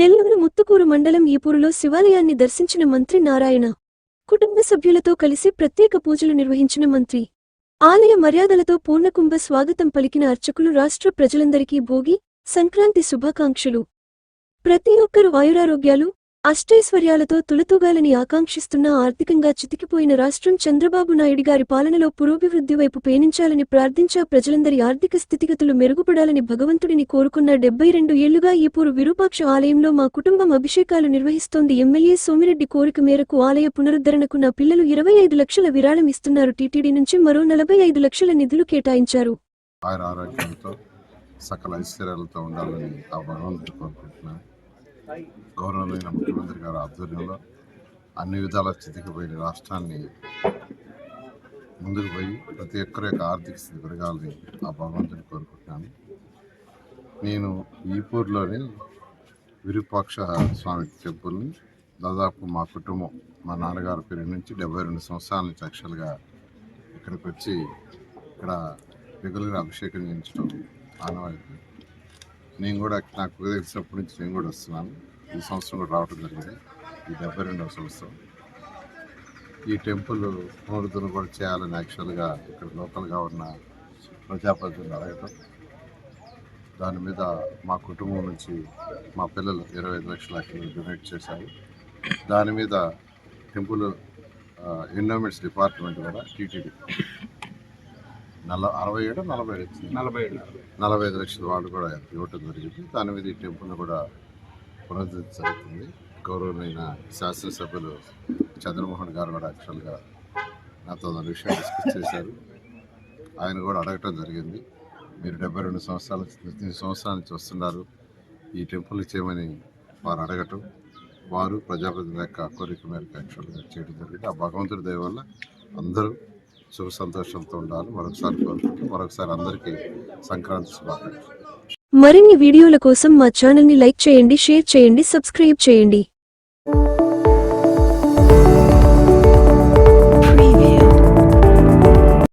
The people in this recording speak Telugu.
నెల్లూరు ముత్తుకూరు మండలం ఈపూరులో శివాలయాన్ని దర్శించిన మంత్రి నారాయణ కుటుంబ సభ్యులతో కలిసి ప్రత్యేక పూజలు నిర్వహించిన మంత్రి. ఆలయ మర్యాదలతో పూర్ణకుంభ స్వాగతం పలికిన అర్చకులు రాష్ట్ర ప్రజలందరికీ భోగి సంక్రాంతి శుభాకాంక్షలు. ప్రతి ఒక్కరు ఆయురారోగ్యాలు అష్టైశ్వర్యాలతో తులతూగాలని ఆకాంక్షిస్తున్న ఆర్థికంగా చితికిపోయిన రాష్ట్రం చంద్రబాబు నాయుడు గారి పాలనలో పురోభివృద్ధి వైపు పేనించాలని ప్రార్థించా ప్రజలందరి ఆర్థిక స్థితిగతులు మెరుగుపడాలని భగవంతుడిని కోరుకున్న డెబ్బై రెండు ఏళ్ళుగా ఈపూరు విరూపాక్ష ఆలయంలో మా కుటుంబం అభిషేకాలు నిర్వహిస్తోంది ఎమ్మెల్యే సోమిరెడ్డి కోరిక మేరకు ఆలయ పునరుద్ధరణకు నా పిల్లలు ఇరవై ఐదు లక్షల విరాళం ఇస్తున్నారు. టీటీడీ నుంచి మరో నలభై ఐదు లక్షల నిధులు కేటాయించారు. సకల ఐశ్వర్యాలతో ఉండాలని ఆ భగవంతుడు కోరుకుంటున్నాను గౌరవమైన ముఖ్యమంత్రి గారి ఆధ్వర్యంలో అన్ని విధాల చితికిపోయిన రాష్ట్రాన్ని ముందుకు పోయి ప్రతి ఒక్కరి యొక్క ఆర్థిక స్థితి పెరగాలని ఆ భగవంతుని కోరుకుంటున్నాను. నేను ఈపూర్లోని విరూపాక్ష స్వామి టెంపుల్ని దాదాపు మా కుటుంబం మా నాన్నగారి పేరు నుంచి డెబ్బై రెండు సంవత్సరాల నుంచి యాక్చువల్గా ఇక్కడికి వచ్చి ఇక్కడ రెగ్యులర్ అభిషేకం చేయించడం ఆనవాయితీ. నేను కూడా నాకు తెలిసినప్పటి నుంచి నేను కూడా వస్తున్నాను. ఈ సంవత్సరం కూడా రావడం జరిగింది. ఈ డెబ్బై రెండవ సంవత్సరం. ఈ టెంపుల్ పునరుద్ధరణ కూడా చేయాలని యాక్చువల్గా ఇక్కడ లోకల్గా ఉన్న ప్రజాప్రతినిధులు అడగటం. దాని మీద మా కుటుంబం నుంచి మా పిల్లలు ఇరవై ఐదు లక్షల డొనేట్ చేశారు. దాని మీద టెంపుల్ ఎన్విరాన్మెంట్స్ డిపార్ట్మెంట్ కూడా టీటీడీ నల అరవై ఏడు నలభై వచ్చింది. నలభై ఏడు. నలభై ఐదు లక్షల వాళ్ళు కూడా ఇవ్వటం జరిగింది. దాని మీద ఈ టెంపుల్ని కూడా పునరుద్ధరణ జరుగుతుంది. గౌరవమైన శాసనసభ్యులు చంద్రమోహన్ గారు కూడా యాక్చువల్గా నాతో దాని విషయం డిస్కస్ చేశారు. ఆయన కూడా అడగటం జరిగింది. మీరు డెబ్బై రెండు సంవత్సరాల సంవత్సరాల నుంచి వస్తున్నారు. ఈ టెంపుల్ చేయమని వారు అడగటం వారు ప్రజాప్రతినిధుల యొక్క కోరిక మేరకు యాక్చువల్గా చేయడం జరిగింది. ఆ భగవంతుడి దయ వల్ల అందరూ శుభ సంతోషంతో ఉండాలి. మరొకసారి కోరుకుంటూ మరొకసారి అందరికీ సంక్రాంతి శుభాకాంక్షలు. మరిన్ని వీడియోల కోసం మా ఛానల్ని లైక్ చేయండి షేర్ చేయండి సబ్స్క్రైబ్ చేయండి.